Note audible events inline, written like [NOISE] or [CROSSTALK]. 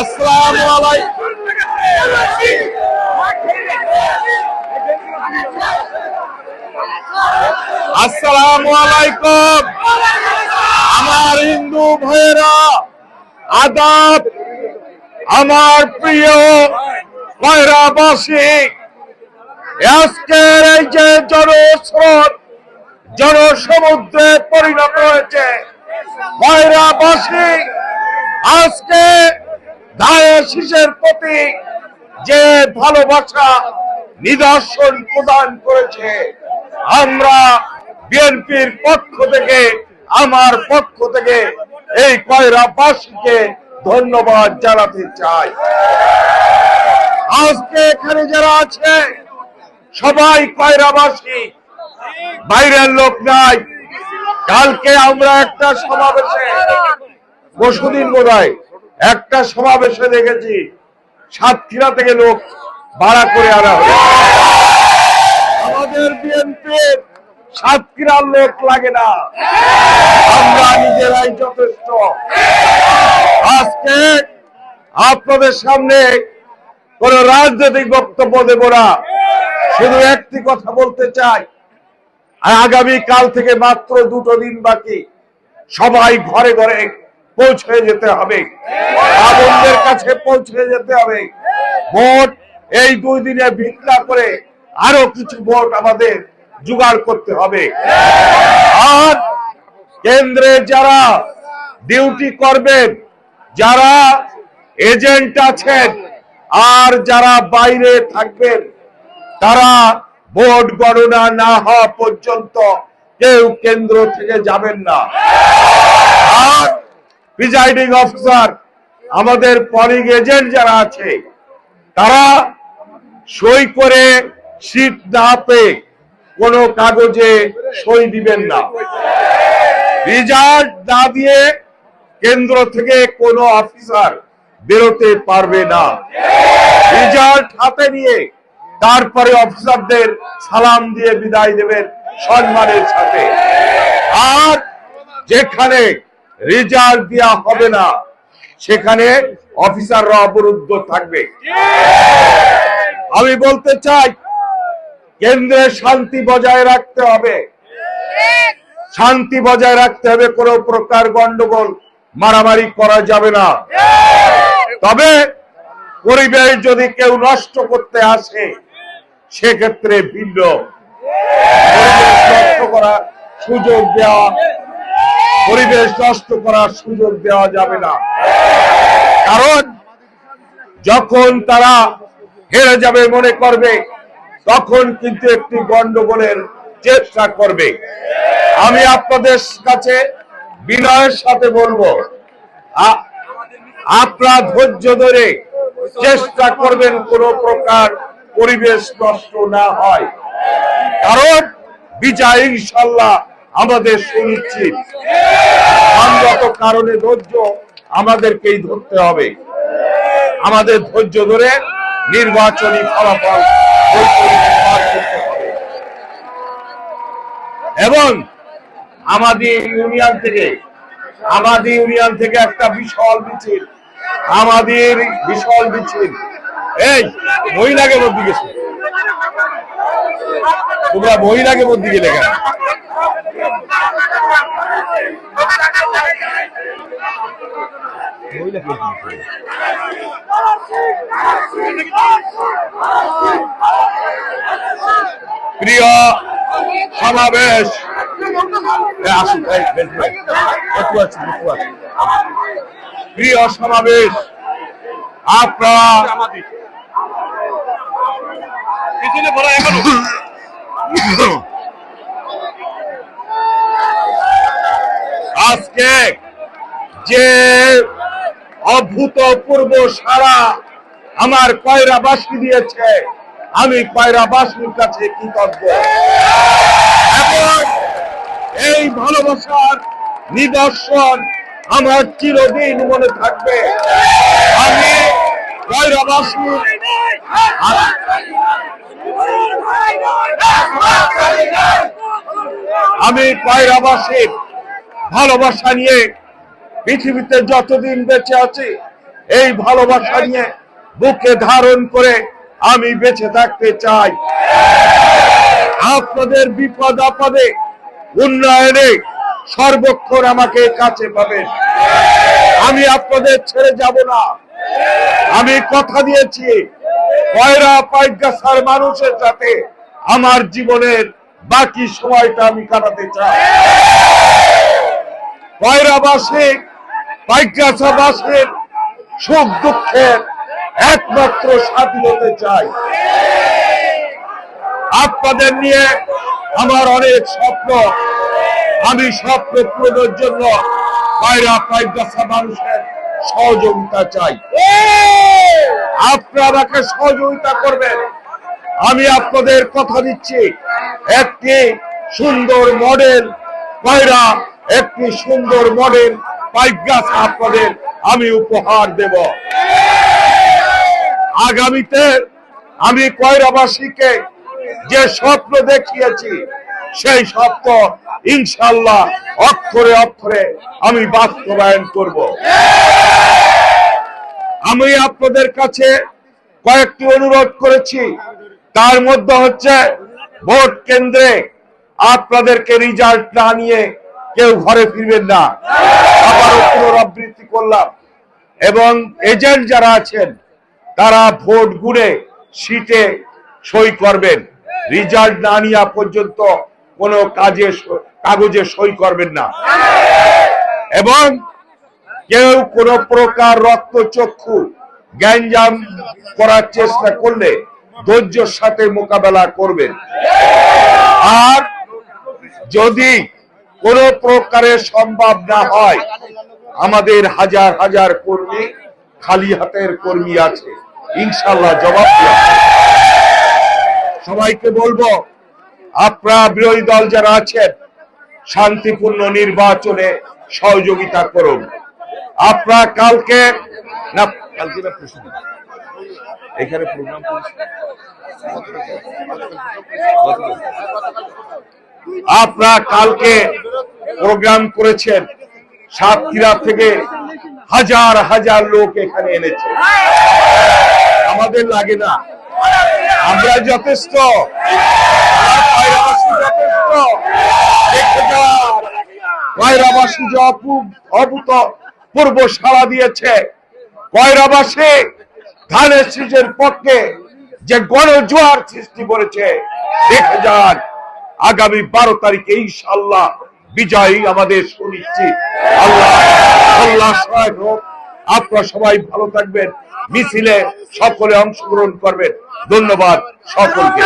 আসসালামু আলাইকুম। আসসালামু আলাইকুম। আমার হিন্দু ভাইয়েরা, আদাব আমার প্রিয় কয়রাবাসী আজকের এই যে জনস্রোত, জনসমুদ্রে পরিণত হয়েছে কয়রাবাসী আজকে শিশের প্রতি যে ভালোবাসা নিদর্শন প্রদান করেছে, আমরা বিএনপির পক্ষ থেকে, আমার পক্ষ থেকে এই কয়রাবাসীকে ধন্যবাদ জানাতে চাই। আজকে এখানে যারা আছে, সবাই কয়রাবাসী, বাইরের লোক নাই। কালকে আমরা একটা সমাবেশে পরশুদিন বোধ একটা সমাবেশে দেখেছি। সাতক্ষীরা থেকে লোক ভাড়া করে আনা হয়েছে আমাদের বিএনপির সাতক্ষীরার লোক লাগে না। আমরা নিজেরাই যথেষ্ট। আজকে আপনাদের সামনে কোন রাজনৈতিক বক্তব্য দেব না। শুধু একটি কথা বলতে চাই। আগামী কাল থেকে মাত্র দুটো দিন বাকি। সবাই ঘরে ঘরে পৌঁছে যেতে হবে। আনন্দের কাছে পৌঁছে যেতে হবে। ভোট এই দুই দিনে ভিক্ষা করে আরও কিছু ভোট আমাদের জোগাড় করতে হবে। আর কেন্দ্রে যারা ডিউটি করবেন যারা এজেন্ট আছেন আর যারা বাইরে থাকবেন তারা ভোট গণনা না হওয়া পর্যন্ত কেউ কেন্দ্র থেকে যাবেন না। আর প্রিজাইডিং অফিসার আমাদের পলিং এজেন্ট যারা আছে, তারা সই করে সিট না পেয়ে কোনো কাগজে সই দিবেন না। রেজাল্ট না দিয়ে কেন্দ্র থেকে কোনো অফিসার বেরোতে পারবে না। রেজাল্ট হাতে নিয়ে তারপরে অফিসারদের সালাম দিয়ে বিদায় দেবেন সম্মানের সাথে। আর যেখানে রেজাল্ট দেওয়া হবে না। সেখানে অফিসাররা অবরুদ্ধ থাকবে। আমি বলতে চাই, কেন্দ্রে শান্তি বজায় রাখতে হবে। শান্তি বজায় রাখতে হবে, কোনো প্রকার গন্ডগোল, মারামারি করা যাবে না। তবে পরিবেশ যদি কেউ নষ্ট করতে আসে, সেক্ষেত্রে ভিন্ন। নষ্ট করার সুযোগ দেওয়া পরিবেশ নষ্ট করার সুযোগ দেওয়া যাবে না। কারণ যখন তারা হেরে যাবে মনে করবে, তখন কিন্তু একটি গন্ডগোলের চেষ্টা করবে। আমি আপনাদের কাছে বিনয়ের সাথে বলব আপনারা ধৈর্য ধরে চেষ্টা করবেন কোন প্রকার পরিবেশ নষ্ট না হয়। কারণ বিজয় ইনশাল্লাহ আমাদের সুনিশ্চিত। সঙ্গত কারণে ধৈর্য আমাদেরকেই ধরতে হবে। আমাদের ধৈর্য ধরে নির্বাচনী ফলাফল। এবং আমাদের ইউনিয়ন থেকে, আমাদের ইউনিয়ন থেকে একটা বিশাল মিছিল, আমাদের বিশাল মিছিল। এই, মহিলাকে মধ্যে গেছে তোমরা মহিলাকে মধ্যে গেলে কেন প্রিয় সমাবেশ। আসুন। প্রিয় সমাবেশ আপনারা আজকে [LAUGHS] যে অভূতপূর্ব সারা আমার কয়রা কয়রাবাসী দিয়েছে, আমি কয়রা কয়রাবাসীর কাছে কৃতজ্ঞ। এবং এই ভালোবাসার নিদর্শন আমার চিরদিন মনে থাকবে। আমি কয়রাবাসী আমি কয়রাবাসীর ভালোবাসা নিয়ে পৃথিবীতে যতদিন বেঁচে আছি, এই ভালোবাসা নিয়ে বুকে ধারণ করে আমি বেঁচে থাকতে চাই। আপনাদের বিপদ আপদে, উন্নয়নে সর্বক্ষণ আমাকে কাছে পাবেন। আমি আপনাদের ছেড়ে যাব না। আমি কথা দিয়েছি, পয়রা পাইগাছার মানুষের সাথে আমার জীবনের বাকি সময়টা আমি কাটাতে চাই। পয়রাবাসী পাইগাছাবাসীর সুখ দুঃখের একমাত্র সাথী চাই। আপনাদের নিয়ে আমার অনেক স্বপ্ন। আমি স্বপ্ন পূরণের জন্য পায়রা পাইগাছা মানুষের সহযোগিতা চাই। আপনারা আমাকে সহযোগিতা করবেন। আমি আপনাদের কথা দিচ্ছি। একটি সুন্দর মডেল পায়রা একটি সুন্দর মডেল পাইপ গাছ আপনাদের আমি উপহার দেব। আগামীতে আমি কয়রাবাসীকে যে স্বপ্ন দেখিয়েছি, সেই স্বপ্ন ইনশাল্লাহ অক্ষরে অক্ষরে আমি বাস্তবায়ন করব। আমি আপনাদের কাছে কয়েকটি অনুরোধ করেছি। তার মধ্যে হচ্ছে ভোট কেন্দ্রে আপনাদেরকে রিজাল্ট না নিয়ে কেউ ঘরে ফিরবেন না। আবারও পুনরাবৃত্তি করলাম। এবং এজেন্ট যারা আছেন, তারা ভোট গুড়ে সিটে সই করবেন। রিজাল্ট না নেওয়া পর্যন্ত কোনো কাজে কাগজে সই করবেন না। এবং কেউ কোন প্রকার রক্তচক্ষু গ্যাঞ্জাম করার চেষ্টা করলে ধৈর্যের সাথে মোকাবেলা করবেন। আর যদি কোন প্রকারের সম্ভব না হয়। আমাদের হাজার হাজার কর্মী খালি হাতের কর্মী আছে। ইনশাল্লাহ জবাব সবাইকে বলব, আপনারা বিরোধী দল যারা আছেন, শান্তিপূর্ণ নির্বাচনে সহযোগিতা করুন। আপনারা কালকে না কালকে না। এখানে প্রোগ্রাম আপনারা কালকে প্রোগ্রাম করেছেন। সাতক্ষীরা থেকে হাজার হাজার লোক এখানে এনেছে। আমাদের লাগে না। আমরা যথেষ্ট। পূর্ব সাড়া দিয়েছে। কয়রাবাসী ধানের শীষের পক্ষে যে গণজোয়ার সৃষ্টি করেছে। দেখে যান, আগামী বারো তারিখে ইনশাল্লাহ বিজয় আমাদের সুনিশ্চিত আল্লাহ আল্লাহ সহায়ক হোক আপনারা সবাই ভালো থাকবেন মিছিলে সকলে অংশগ্রহণ করবেন ধন্যবাদ সকলকে